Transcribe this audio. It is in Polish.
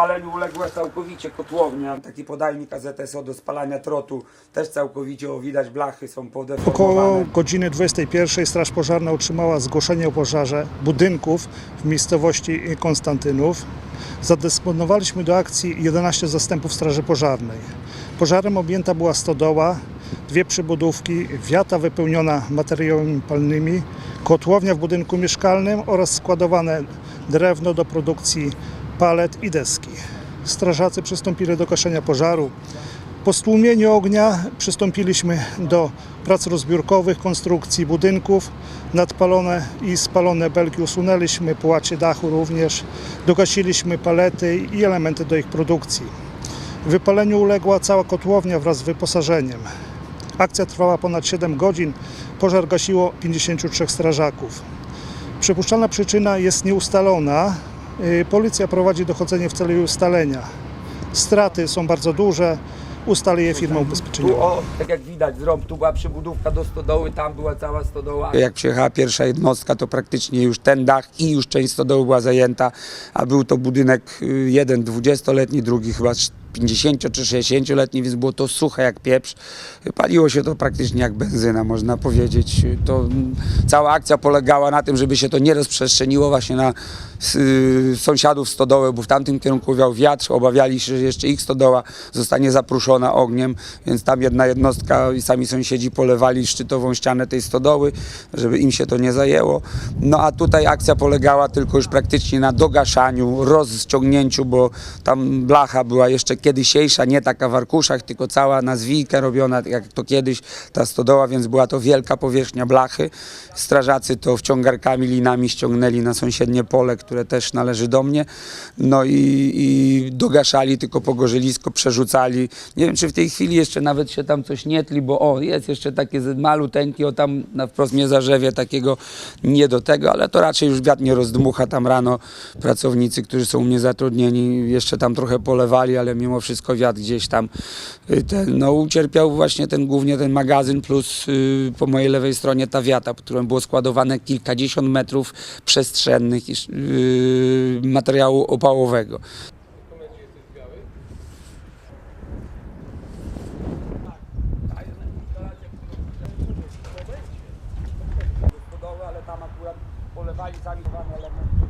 Spaleniu uległa całkowicie kotłownia. Taki podajnik AZS-o do spalania trotu. Też całkowicie, o widać, blachy są Około podeformowane. godziny 21 Straż Pożarna otrzymała zgłoszenie o pożarze budynków w miejscowości Konstantynów. Zadysponowaliśmy do akcji 11 zastępów Straży Pożarnej. Pożarem objęta była stodoła, dwie przybudówki, wiata wypełniona materiałami palnymi, kotłownia w budynku mieszkalnym oraz składowane drewno do produkcji palet i deski. Strażacy przystąpili do gaszenia pożaru. Po stłumieniu ognia przystąpiliśmy do prac rozbiórkowych, konstrukcji budynków. Nadpalone i spalone belki usunęliśmy, połacie dachu również. Dogasiliśmy palety i elementy do ich produkcji. Wypaleniu uległa cała kotłownia wraz z wyposażeniem. Akcja trwała ponad 7 godzin. Pożar gasiło 53 strażaków. Przypuszczalna przyczyna jest nieustalona. Y, Policja prowadzi dochodzenie w celu ustalenia. Straty są bardzo duże. Ustali je firma Tu, ubezpieczeniowa. o, tak jak widać, zrąb, tu była przybudówka do stodoły, tam była cała stodoła. Jak przyjechała pierwsza jednostka, to praktycznie już ten dach i już część stodoły była zajęta, a był to budynek y, jeden 20-letni, drugi chyba 50 czy 60-letni, więc było to suche jak pieprz. Paliło się to praktycznie jak benzyna, można powiedzieć. To cała akcja polegała na tym, żeby się to nie rozprzestrzeniło właśnie na y, sąsiadów stodoły, bo w tamtym kierunku wiał wiatr, obawiali się, że jeszcze ich stodoła zostanie zapruszona ogniem, więc tam jedna jednostka i sami sąsiedzi polewali szczytową ścianę tej stodoły, żeby im się to nie zajęło. No a tutaj akcja polegała tylko już praktycznie na dogaszaniu, rozciągnięciu, bo tam blacha była jeszcze kiedysiejsza, nie taka w arkuszach, tylko cała na zwijkę robiona, jak to kiedyś ta stodoła, więc była to wielka powierzchnia blachy. Strażacy to wciągarkami, linami ściągnęli na sąsiednie pole, które też należy do mnie. No i, i dogaszali tylko pogorzylisko, przerzucali. Nie wiem, czy w tej chwili jeszcze nawet się tam coś nie tli, bo o, jest jeszcze takie maluteńkie, o tam na wprost mnie zarzewie takiego nie do tego, ale to raczej już wiatr nie rozdmucha. Tam rano pracownicy, którzy są u mnie zatrudnieni, jeszcze tam trochę polewali, ale mimo wszystko wiatr gdzieś tam y, ten, no, ucierpiał właśnie ten głównie ten magazyn, plus y, po mojej lewej stronie ta wiata, pod którą było składowane kilkadziesiąt metrów przestrzennych y, materiału opałowego. ale tam akurat polewali elementy.